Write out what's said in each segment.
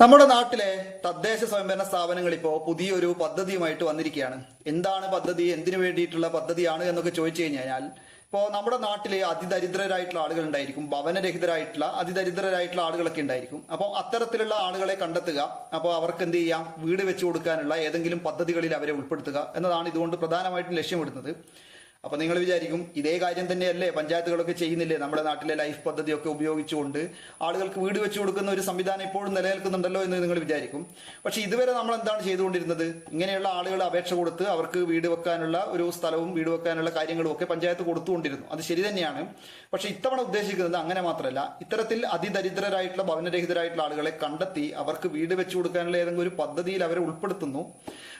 നമ്മുടെ നാട്ടിലെ തദ്ദേശ സ്വയംഭരണ സ്ഥാപനങ്ങൾ ഇപ്പോൾ പുതിയൊരു പദ്ധതിയുമായിട്ട് വന്നിരിക്കുകയാണ്. എന്താണ് പദ്ധതി? എന്തിനു വേണ്ടിയിട്ടുള്ള പദ്ധതിയാണ് എന്നൊക്കെ ചോദിച്ചു കഴിഞ്ഞാൽ ഇപ്പോൾ നമ്മുടെ നാട്ടിൽ അതിദരിദ്രരായിട്ടുള്ള ആളുകൾ ഉണ്ടായിരിക്കും. ഭവനരഹിതരായിട്ടുള്ള അതിദരിദ്രരായിട്ടുള്ള ആളുകളൊക്കെ ഉണ്ടായിരിക്കും. അപ്പോൾ അത്തരത്തിലുള്ള ആളുകളെ കണ്ടെത്തുക അപ്പോൾ അവർക്ക് എന്ത് ചെയ്യാം? വീട് വെച്ചു കൊടുക്കാനുള്ള ഏതെങ്കിലും പദ്ധതികളിൽ അവരെ ഉൾപ്പെടുത്തുക എന്നതാണ് ഇതുകൊണ്ട് പ്രധാനമായിട്ടും ലക്ഷ്യമിടുന്നത്. അപ്പൊ നിങ്ങൾ വിചാരിക്കും ഇതേ കാര്യം തന്നെയല്ലേ പഞ്ചായത്തുകളൊക്കെ ചെയ്യുന്നില്ലേ? നമ്മുടെ നാട്ടിലെ ലൈഫ് പദ്ധതിയൊക്കെ ഉപയോഗിച്ചുകൊണ്ട് ആളുകൾക്ക് വീട് വെച്ചു കൊടുക്കുന്ന ഒരു സംവിധാനം ഇപ്പോഴും നിലനിൽക്കുന്നുണ്ടല്ലോ എന്ന് നിങ്ങൾ വിചാരിക്കും. പക്ഷെ ഇതുവരെ നമ്മൾ എന്താണ് ചെയ്തുകൊണ്ടിരുന്നത്? ഇങ്ങനെയുള്ള ആളുകൾ അപേക്ഷ കൊടുത്ത് അവർക്ക് വീട് വെക്കാനുള്ള ഒരു സ്ഥലവും വീട് വെക്കാനുള്ള കാര്യങ്ങളും ഒക്കെ പഞ്ചായത്ത് കൊടുത്തുകൊണ്ടിരുന്നു. അത് ശരി തന്നെയാണ്. പക്ഷെ ഇത്തവണ ഉദ്ദേശിക്കുന്നത് അങ്ങനെ മാത്രമല്ല. ഇത്തരത്തിൽ അതിദരിദ്രരായിട്ടുള്ള ഭവനരഹിതരായിട്ടുള്ള ആളുകളെ കണ്ടെത്തി അവർക്ക് വീട് വെച്ചു കൊടുക്കാനുള്ള ഏതെങ്കിലും ഒരു പദ്ധതിയിൽ അവരെ ഉൾപ്പെടുത്തുന്നു.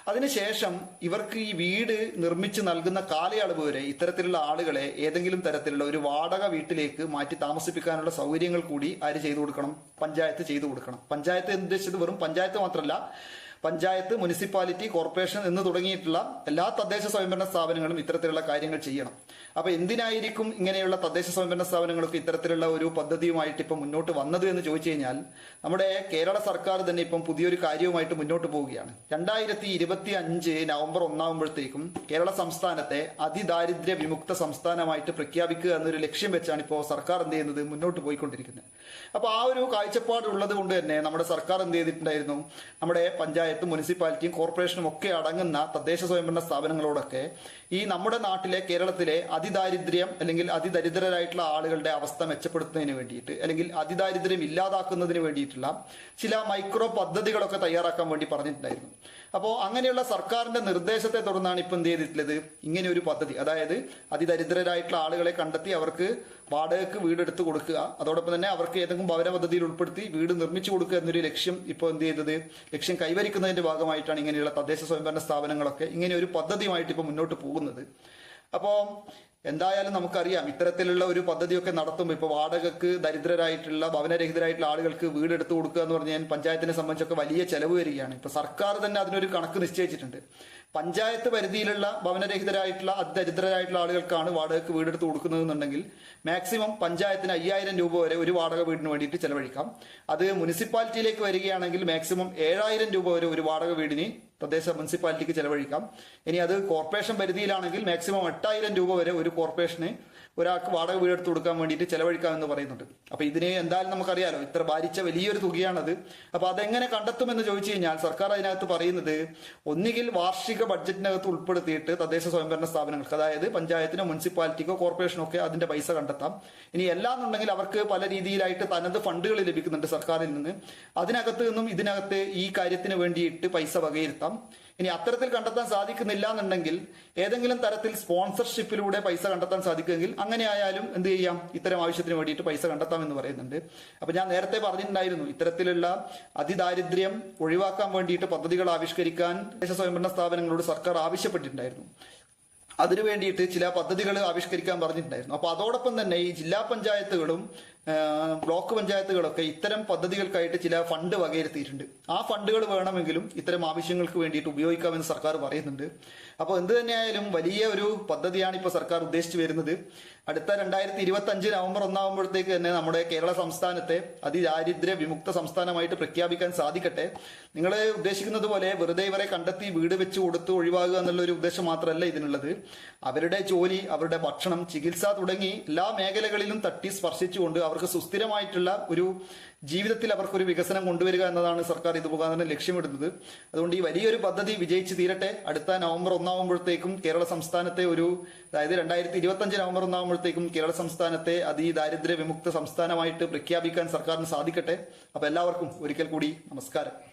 അതിനുശേഷം ഇവർക്ക് ഈ വീട് നിർമ്മിച്ച് നൽകുന്ന കാലയളവ് വരെ ഇത്തരത്തിലുള്ള ആളുകളെ ഏതെങ്കിലും തരത്തിലുള്ള ഒരു വാടക വീട്ടിലേക്ക് മാറ്റി താമസിപ്പിക്കാനുള്ള സൗകര്യങ്ങൾ കൂടി ആര് ചെയ്തു കൊടുക്കണം? പഞ്ചായത്ത് ചെയ്തു കൊടുക്കണം. പഞ്ചായത്ത് ഉദ്ദേശിച്ചത് വെറും പഞ്ചായത്ത് മാത്രമല്ല പഞ്ചായത്ത് മുനിസിപ്പാലിറ്റി കോർപ്പറേഷൻ എന്ന് തുടങ്ങിയിട്ടുള്ള എല്ലാ തദ്ദേശ സ്വയംഭരണ സ്ഥാപനങ്ങളും ഇത്തരത്തിലുള്ള കാര്യങ്ങൾ ചെയ്യണം. അപ്പൊ എന്തിനായിരിക്കും ഇങ്ങനെയുള്ള തദ്ദേശ സ്വയംഭരണ സ്ഥാപനങ്ങൾക്ക് ഇത്തരത്തിലുള്ള ഒരു പദ്ധതിയുമായിട്ട് ഇപ്പം മുന്നോട്ട് വന്നത് എന്ന് ചോദിച്ചു കഴിഞ്ഞാൽ നമ്മുടെ കേരള സർക്കാർ തന്നെ ഇപ്പം പുതിയൊരു കാര്യവുമായിട്ട് മുന്നോട്ട് പോവുകയാണ്. രണ്ടായിരത്തി ഇരുപത്തി അഞ്ച് നവംബർ ഒന്നാകുമ്പോഴത്തേക്കും കേരള സംസ്ഥാനത്തെ അതിദാരിദ്ര്യ വിമുക്ത സംസ്ഥാനമായിട്ട് പ്രഖ്യാപിക്കുക എന്നൊരു ലക്ഷ്യം വെച്ചാണ് ഇപ്പോൾ സർക്കാർ എന്ത് ചെയ്യുന്നത്? മുന്നോട്ട് പോയിക്കൊണ്ടിരിക്കുന്നത്. അപ്പൊ ആ ഒരു കാഴ്ചപ്പാട് ഉള്ളത് കൊണ്ട് തന്നെ നമ്മുടെ സർക്കാർ എന്ത് ചെയ്തിട്ടുണ്ടായിരുന്നു? നമ്മുടെ പഞ്ചായത്തും മുനിസിപ്പാലിറ്റിയും കോർപ്പറേഷനും ഒക്കെ അടങ്ങുന്ന തദ്ദേശ സ്വയംഭരണ സ്ഥാപനങ്ങളോടൊക്കെ ഈ നമ്മുടെ നാട്ടിലെ കേരളത്തിലെ അതിദാരിദ്ര്യം അല്ലെങ്കിൽ അതിദരിദ്രരായിട്ടുള്ള ആളുകളുടെ അവസ്ഥ മെച്ചപ്പെടുത്തുന്നതിന് വേണ്ടിയിട്ട് അല്ലെങ്കിൽ അതിദാരിദ്ര്യം ഇല്ലാതാക്കുന്നതിന് വേണ്ടിയിട്ടുള്ള ചില മൈക്രോ പദ്ധതികളൊക്കെ തയ്യാറാക്കാൻ വേണ്ടി പറഞ്ഞിട്ടുണ്ടായിരുന്നു. അപ്പോൾ അങ്ങനെയുള്ള സർക്കാരിന്റെ നിർദ്ദേശത്തെ തുടർന്നാണ് ഇപ്പം എന്ത് ചെയ്തിട്ടുള്ളത്? ഇങ്ങനെ ഒരു പദ്ധതി. അതായത് അതിദരിദ്രരായിട്ടുള്ള ആളുകളെ കണ്ടെത്തി അവർക്ക് വാടകയ്ക്ക് വീടെടുത്ത് കൊടുക്കുക. അതോടൊപ്പം തന്നെ അവർക്ക് ഏതെങ്കിലും ഭവന പദ്ധതിയിൽ ഉൾപ്പെടുത്തി വീട് നിർമ്മിച്ചു കൊടുക്കുക എന്നൊരു ലക്ഷ്യം ഇപ്പോൾ എന്ത് ചെയ്തത് ലക്ഷ്യം കൈവരിക്കുന്നതിന്റെ ഭാഗമായിട്ടാണ് ഇങ്ങനെയുള്ള തദ്ദേശ സ്വയംഭരണ സ്ഥാപനങ്ങളൊക്കെ ഇങ്ങനെ ഒരു പദ്ധതിയുമായിട്ട് ഇപ്പോൾ മുന്നോട്ട് പോകുന്നത്. അപ്പോൾ എന്തായാലും നമുക്കറിയാം ഇത്തരത്തിലുള്ള ഒരു പദ്ധതിയൊക്കെ നടത്തുമ്പോൾ ഇപ്പോൾ വാടകക്ക് ദരിദ്രരായിട്ടുള്ള ഭവനരഹിതരായിട്ടുള്ള ആളുകൾക്ക് വീട് എടുത്തു കൊടുക്കുക എന്ന് പറഞ്ഞാൽ പഞ്ചായത്തിനെ സംബന്ധിച്ചൊക്കെ വലിയ ചെലവ് വരികയാണ്. ഇപ്പോൾ സർക്കാർ തന്നെ അതിനൊരു കണക്ക് നിശ്ചയിച്ചിട്ടുണ്ട്. പഞ്ചായത്ത് പരിധിയിലുള്ള ഭവനരഹിതരായിട്ടുള്ള അതിദരിദ്രരായിട്ടുള്ള ആളുകൾക്കാണ് വാടകയ്ക്ക് വീടെടുത്ത് കൊടുക്കുന്നതെന്നുണ്ടെങ്കിൽ മാക്സിമം പഞ്ചായത്തിന് അയ്യായിരം രൂപ വരെ ഒരു വാടക വീടിന് വേണ്ടിയിട്ട് ചെലവഴിക്കാം. അത് മുനിസിപ്പാലിറ്റിയിലേക്ക് വരികയാണെങ്കിൽ മാക്സിമം ഏഴായിരം രൂപ വരെ ഒരു വാടക വീടിന് തദ്ദേശ മുനിസിപ്പാലിറ്റിക്ക് ചെലവഴിക്കാം. ഇനി അത് കോർപ്പറേഷൻ പരിധിയിലാണെങ്കിൽ മാക്സിമം എട്ടായിരം രൂപ വരെ ഒരു കോർപ്പറേഷന് ഒരാൾക്ക് വാടക വീടെടുത്ത് കൊടുക്കാൻ വേണ്ടിയിട്ട് ചെലവഴിക്കാം എന്ന് പറയുന്നുണ്ട്. അപ്പൊ ഇതിനെ എന്തായാലും നമുക്കറിയാലോ ഇത്ര ഭാരിച്ച വലിയൊരു തുകയാണത്. അപ്പൊ അതെങ്ങനെ കണ്ടെത്തുമെന്ന് ചോദിച്ചു കഴിഞ്ഞാൽ സർക്കാർ അതിനകത്ത് പറയുന്നത് ഒന്നുകിൽ വാർഷിക ബഡ്ജറ്റിനകത്ത് ഉൾപ്പെടുത്തിയിട്ട് തദ്ദേശ സ്വയംഭരണ സ്ഥാപനങ്ങൾക്ക് അതായത് പഞ്ചായത്തിനോ മുനിസിപ്പാലിറ്റിക്കോ കോർപ്പറേഷനോ ഒക്കെ അതിന്റെ പൈസ കണ്ടെത്താം. ഇനി എല്ലാന്നുണ്ടെങ്കിൽ അവർക്ക് പല രീതിയിലായിട്ട് തനത് ഫണ്ടുകൾ ലഭിക്കുന്നുണ്ട് സർക്കാരിൽ നിന്ന്. അതിനകത്ത് നിന്നും ഇതിനകത്ത് ഈ കാര്യത്തിന് വേണ്ടിയിട്ട് പൈസ വകയിരുത്താം. ഇനി അത്തരത്തിൽ കണ്ടെത്താൻ സാധിക്കുന്നില്ല എന്നുണ്ടെങ്കിൽ ഏതെങ്കിലും തരത്തിൽ സ്പോൺസർഷിപ്പിലൂടെ പൈസ കണ്ടെത്താൻ സാധിക്കുമെങ്കിൽ അങ്ങനെ ആയാലും എന്ത് ചെയ്യാം? ഇത്തരം ആവശ്യത്തിന് വേണ്ടിയിട്ട് പൈസ കണ്ടെത്താം എന്ന് പറയുന്നുണ്ട്. അപ്പൊ ഞാൻ നേരത്തെ പറഞ്ഞിട്ടുണ്ടായിരുന്നു ഇത്തരത്തിലുള്ള അതിദാരിദ്ര്യം ഒഴിവാക്കാൻ വേണ്ടിയിട്ട് പദ്ധതികൾ ആവിഷ്കരിക്കാൻ സ്വയംഭരണ സ്ഥാപനങ്ങളോട് സർക്കാർ ആവശ്യപ്പെട്ടിട്ടുണ്ടായിരുന്നു. അതിനു വേണ്ടിയിട്ട് ചില പദ്ധതികൾ ആവിഷ്കരിക്കാൻ പറഞ്ഞിട്ടുണ്ടായിരുന്നു. അപ്പൊ അതോടൊപ്പം തന്നെ ഈ ജില്ലാ പഞ്ചായത്തുകളും ബ്ലോക്ക് പഞ്ചായത്തുകളൊക്കെ ഇത്തരം പദ്ധതികൾക്കായിട്ട് ചില ഫണ്ട് വകയിരുത്തിയിട്ടുണ്ട്. ആ ഫണ്ടുകൾ വേണമെങ്കിലും ഇത്തരം ആവശ്യങ്ങൾക്ക് വേണ്ടിയിട്ട് ഉപയോഗിക്കാമെന്ന് സർക്കാർ പറയുന്നുണ്ട്. അപ്പോൾ എന്ത് തന്നെയായാലും വലിയ ഒരു പദ്ധതിയാണ് ഇപ്പോൾ സർക്കാർ ഉദ്ദേശിച്ചു വരുന്നത്. അടുത്ത രണ്ടായിരത്തി ഇരുപത്തി അഞ്ച് നവംബർ ഒന്നാകുമ്പോഴത്തേക്ക് തന്നെ നമ്മുടെ കേരള സംസ്ഥാനത്തെ അതിദാരിദ്ര്യ വിമുക്ത സംസ്ഥാനമായിട്ട് പ്രഖ്യാപിക്കാൻ സാധിക്കട്ടെ. നിങ്ങൾ ഉദ്ദേശിക്കുന്നത് പോലെ വെറുതെ ഇവരെ കണ്ടെത്തി വീട് വെച്ച് കൊടുത്ത് ഒഴിവാകുക എന്നുള്ള ഒരു ഉദ്ദേശം മാത്രമല്ല ഇതിനുള്ളത്. അവരുടെ ജോലി അവരുടെ ഭക്ഷണം ചികിത്സ തുടങ്ങി എല്ലാ മേഖലകളിലും തട്ടി സ്പർശിച്ചുകൊണ്ട് അവർക്ക് സുസ്ഥിരമായിട്ടുള്ള ഒരു ജീവിതത്തിൽ അവർക്കൊരു വികസനം കൊണ്ടുവരിക എന്നതാണ് സർക്കാർ ഇത് മുഖാന്തരം ലക്ഷ്യമിടുന്നത്. അതുകൊണ്ട് ഈ വലിയൊരു പദ്ധതി വിജയിച്ച് തീരട്ടെ. അടുത്ത നവംബർ ഒന്നാകുമ്പോഴത്തേക്കും കേരള സംസ്ഥാനത്തെ ഒരു അതായത് രണ്ടായിരത്തി ഇരുപത്തി അഞ്ച് നവംബർ ഒന്നാകുമ്പോഴത്തേക്കും കേരള സംസ്ഥാനത്തെ അതിദാരിദ്ര്യ വിമുക്ത സംസ്ഥാനമായിട്ട് പ്രഖ്യാപിക്കാൻ സർക്കാരിന് സാധിക്കട്ടെ. അപ്പൊ എല്ലാവർക്കും ഒരിക്കൽ കൂടി നമസ്കാരം.